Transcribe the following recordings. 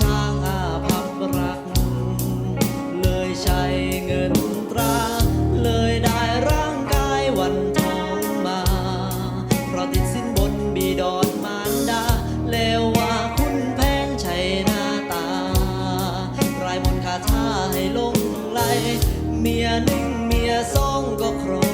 ช้างอาภัพรัก เลยใช้เงินตรา เลยได้ร่างกายวันทองมา เพราะติดสินบนบีดอนมารดา เลวว่าคุณแพนใช้หน้าตา รายมนคาท่าให้ลงไหล เมียหนึ่งเมียสองก็ครอง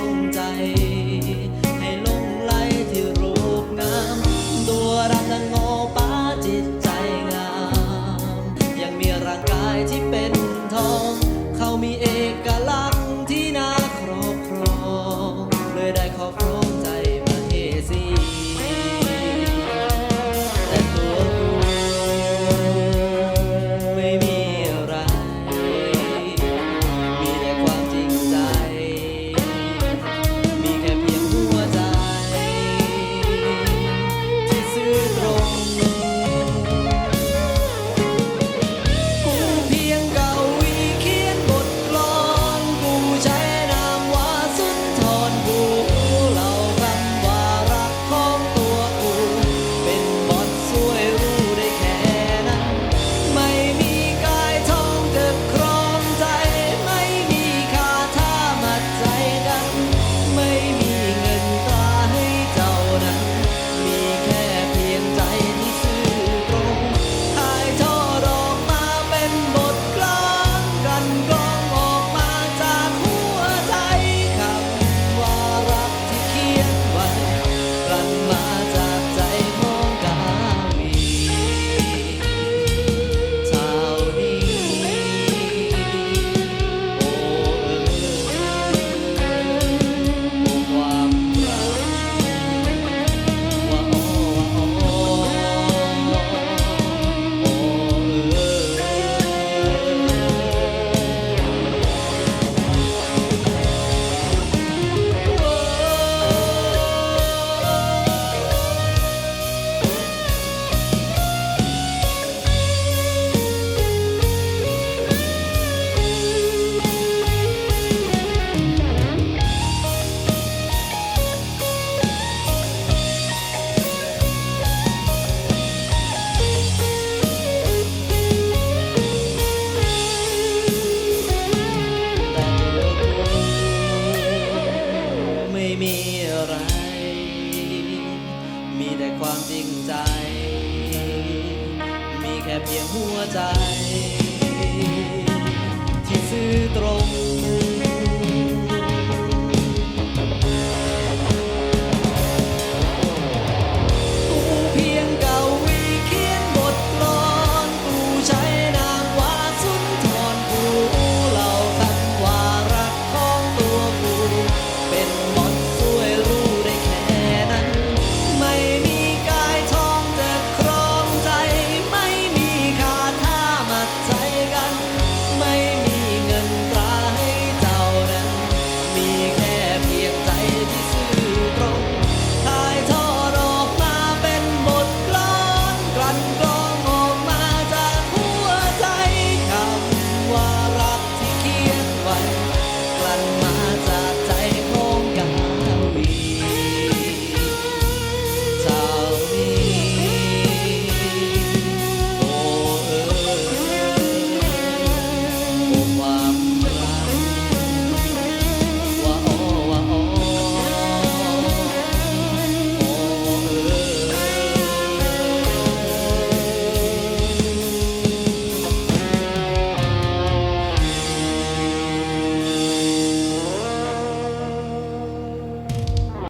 มีแต่ความจริงใจ มีแค่เพียงหัวใจ